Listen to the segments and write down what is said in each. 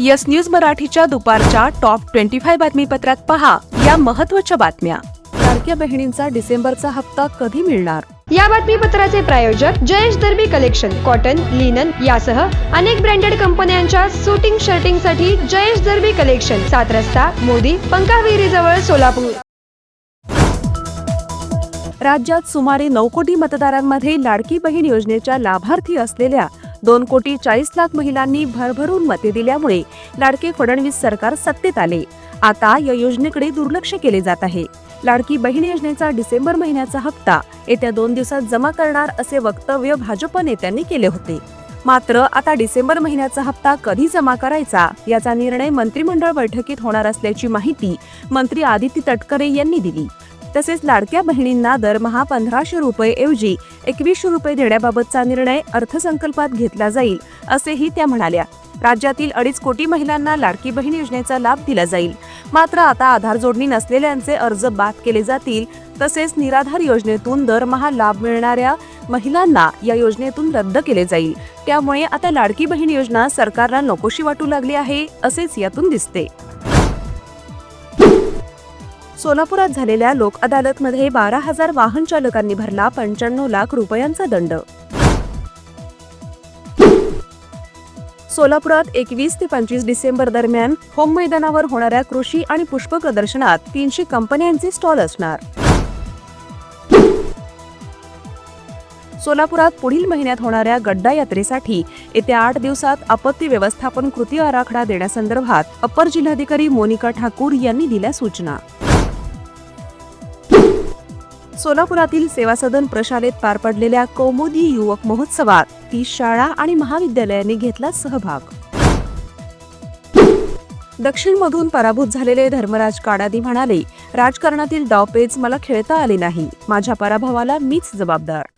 Yes news मराठीच्या दुपारच्या top twenty five बातमीपत्रात पहा या महत्त्वाच्या बातम्या. लाडक्या बहिणींचा डिसेंबरचा हप्ता कधी मिळणार? या बातमीपत्राचे प्रायोजक Jayesh Darbi collection cotton linen यासह अनेक ब्रँडेड कंपन्यांच्या सुटिंग शर्टिंगसाठी जयेश दर्बी कलेक्शन सात रस्ता मोदी पंकाविहिरी जवळ सोलापूर. राज्यात सुमारे नऊ कोटी मतदारांमध्ये लाडकी बहीण योजनेच्या लाभार्थी असलेल्या दोन कोटी चाळीस लाख महिलांनी भरभरून मते दिल्यामुळे लाडके फडणवीस सरकार सत्तेत आले. आता या योजनेकडे दुर्लक्ष केले जात आहे. लाडकी बहीण योजनेचा डिसेंबर महिन्याचा हप्ता येत्या दोन दिवसात जमा करणार असे वक्तव्य भाजप नेत्यांनी केले होते. मात्र आता डिसेंबर महिन्याचा हप्ता कधी जमा करायचा याचा निर्णय मंत्रिमंडळ बैठकीत होणार असल्याची माहिती मंत्री आदिती तटकरे यांनी दिली. तसेच लाडक्या बहिणींना दरमहा पंधराशे रुपये ऐवजी एकवीसशे रुपये देण्याबाबतचा निर्णय अर्थसंकल्पात घेतला जाईल असेही त्या म्हणाल्या. राज्यातील अडीच कोटी महिलांना लाडकी बहीण योजनेचा लाभ दिला जाईल. मात्र आता आधार जोडणी नसलेल्यांचे अर्ज बाद केले जातील तसेच निराधार योजनेतून दरमहा लाभ मिळणाऱ्या महिलांना या योजनेतून रद्द केले जाईल. त्यामुळे आता लाडकी बहीण योजना सरकारला नकोशी वाटू लागली आहे असेच यातून दिसते. सोलापुरात झालेल्या लोक अदालतमध्ये बारा हजार वाहन चालकांनी भरला पंच्याण्णव लाख रुपयांचा दंड. सोलापुरात एकवीस ते पंचवीस डिसेंबर दरम्यान होम मैदानावर होणाऱ्या कृषी आणि पुष्प प्रदर्शनात तीनशे कंपन्यांचे स्टॉल असणार. सोलापुरात पुढील महिन्यात होणाऱ्या गड्डा यात्रेसाठी येत्या आठ दिवसात आपत्ती व्यवस्थापन कृती आराखडा देण्यासंदर्भात अप्पर जिल्हाधिकारी मोनिका ठाकूर यांनी दिल्या सूचना. सोलापुरातील सेवा सदन प्रशालेत पार पडलेल्या कौमुदी युवक महोत्सवात तीस शाळा आणि महाविद्यालयांनी घेतला सहभाग. दक्षिणमधून पराभूत झालेले धर्मराज काडादी म्हणाले राजकारणातील डावपेच मला खेळता आले नाही. माझ्या पराभवाला मीच जबाबदार.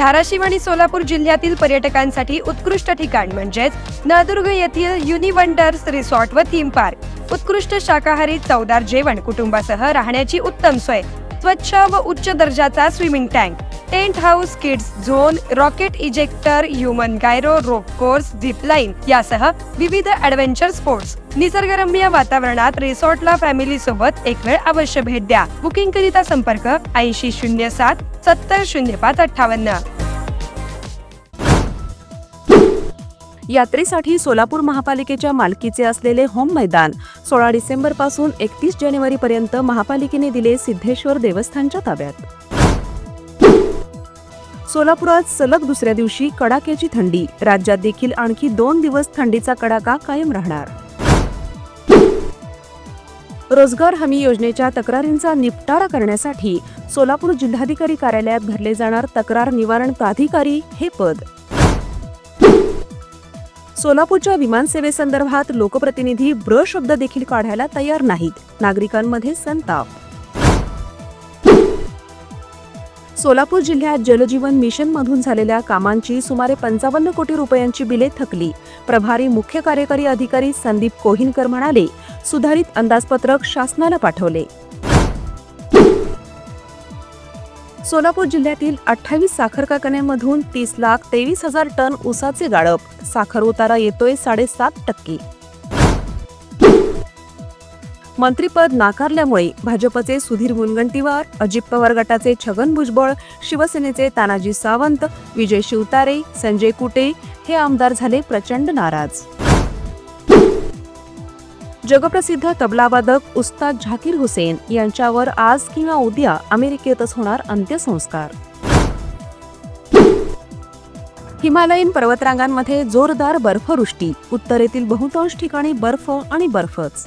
धाराशिव आणि सोलापूर जिल्ह्यातील पर्यटकांसाठी उत्कृष्ट ठिकाण म्हणजेच नळदुर्ग येथील युनिवंडर्स रिसॉर्ट व थीम पार्क. उत्कृष्ट शाकाहारी चवदार जेवण कुटुंबासह राहण्याची उत्तम सोय. स्वच्छ व उच्च दर्जाचा swimming tank tent house kids zone rocket ejector human gyro rope course zip line यासह विविध ऍडव्हेंचर स्पोर्ट्स. निसर्गरम्य वातावरणात रिसॉर्टला फॅमिली सोबत एक वेळ अवश्य भेट द्या. बुकिंग करिता संपर्क ऐंशी शून्य सात सत्तर शून्य पाच अठ्ठावन्न. यात्रेसाठी सोलापूर महापालिकेच्या मालकीचे असलेले होम मैदान सोळा डिसेंबरपासून एकतीस जानेवारी पर्यंत महापालिकेने दिले सिद्धेश्वर देवस्थानच्या ताब्यात. सोलापुरात सलग दुसऱ्या दिवशी कडाक्याची थंडी. राज्यात देखील आणखी दोन दिवस थंडीचा कडाका कायम राहणार. रोजगार हमी योजनेच्या तक्रारींचा निपटारा करण्यासाठी सोलापूर जिल्हाधिकारी कार्यालयात भरले जाणार तक्रार निवारण प्राधिकारी हे पद. सोलापूरच्या विमानसेवेसंदर्भात लोकप्रतिनिधी ब्र शब्द देखील काढायला तयार नाहीत. नागरिकांमध्ये संताप. सोलापूर जिल्ह्यात जलजीवन मिशन मधून झालेल्या कामांची सुमारे पंचावन्न कोटी रुपयांची बिले थकली. प्रभारी मुख्य कार्यकारी अधिकारी संदीप कोहिनकर म्हणाले सुधारित अंदाजपत्रक शासनाला पाठवले. सोलापूर जिल्ह्यातील अठ्ठावीस साखर कारखान्यांमधून तीस लाख तेवीस हजार टन ऊसाचे गाळप. साखर उतारा येतोय साडेसात टक्के. मंत्रीपद नाकारल्यामुळे भाजपचे सुधीर मुनगंटीवार अजित पवार गटाचे छगन भुजबळ शिवसेनेचे तानाजी सावंत विजय शिवतारे संजय कुटे हे आमदार झाले प्रचंड नाराज. जगप्रसिद्ध तबलावादक उस्ताद झाकीर हुसेन यांच्यावर आज किंवा उद्या अमेरिकेतच होणार अंत्यसंस्कार. हिमालयीन पर्वतरांगांमध्ये जोरदार बर्फवृष्टी उत्तरेतील बहुतांश ठिकाणी बर्फ आणि बर्फच.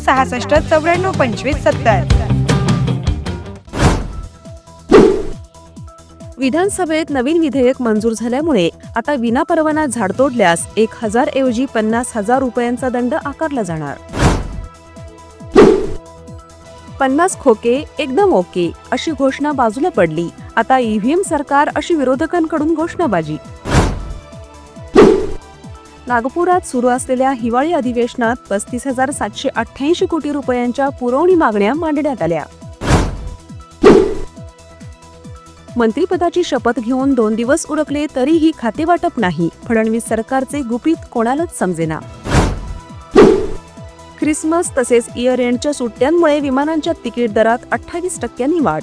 सहासष्ट चौऱ्याण्णव पंचवीस सत्तर. विधानसभेत नवीन विधेयक मंजूर झाल्यामुळे आता विनापरवाना झाड तोडल्यास एक हजार ऐवजी पन्नास हजार रुपयांचा दंड आकारला जाणार. पन्नास खोके एकदम ओके अशी घोषणा बाजूला पडली. आता ईव्हीएम सरकार अशी विरोधकांकडून घोषणाबाजी. नागपुरात सुरू असलेल्या हिवाळी अधिवेशनात पस्तीस हजार सातशे अठ्ठ्याऐंशी कोटी रुपयांच्या पुरवणी मागण्या मांडण्यात आल्या. मंत्रिपदाची शपथ घेऊन दोन दिवस उरकले तरीही खातेवाटप नाही. फडणवीस सरकारचे गुपित कोणालाच समजेना. ख्रिसमस तसेच इयर एंडच्या सुट्ट्यांमुळे विमानांच्या तिकीट दरात अठ्ठावीस टक्क्यांनी वाढ.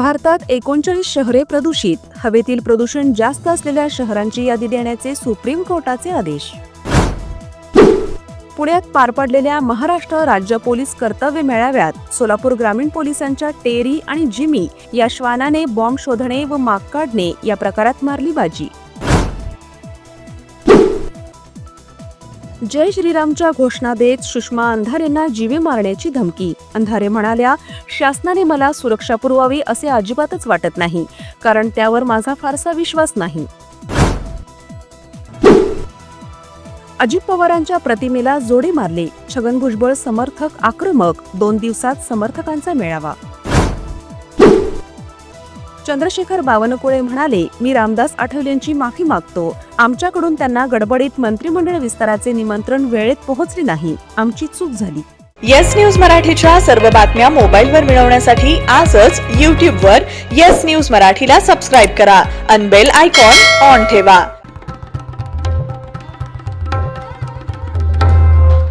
भारतात एकोणचाळीस शहरे प्रदूषित. हवेतील प्रदूषण जास्त असलेल्या शहरांची यादी देण्याचे सुप्रीम कोर्टाचे आदेश. पुण्यात पार पडलेल्या महाराष्ट्र राज्य पोलीस कर्तव्य मेळाव्यात सोलापूर ग्रामीण पोलिसांच्या टेरी आणि जिमी या श्वानाने बॉम्ब शोधणे व माग काढणे या प्रकारात मारली बाजी जय श्रीरामच्या घोषणा देत सुषमा अंधारेंना जीवे मारण्याची धमकी. अंधारे म्हणाल्या शासनाने मला सुरक्षा पुरवावी असे अजिबातच वाटत नाही कारण त्यावर माझा फारसा विश्वास नाही. अजित पवारांच्या प्रतिमेला जोडे मारले. छगन भुजबळ समर्थक आक्रमक. दोन दिवसात समर्थकांचा मेळावा. चंद्रशेखर बावनकुळे म्हणाले मी रामदास आठवलेंची माफी मागतो. आमच्याकडून त्यांना गडबडीत मंत्रिमंडळ विस्ताराचे निमंत्रण वेळेत पोहोचले नाही. आमची चूक झाली. येस न्यूज मराठीच्या सर्व बातम्या मोबाईलवर मिळवण्यासाठी आजच यूट्यूबवर येस न्यूज मराठीला सबस्क्राईब करा. अनबेल आयकॉन ऑन ठेवा.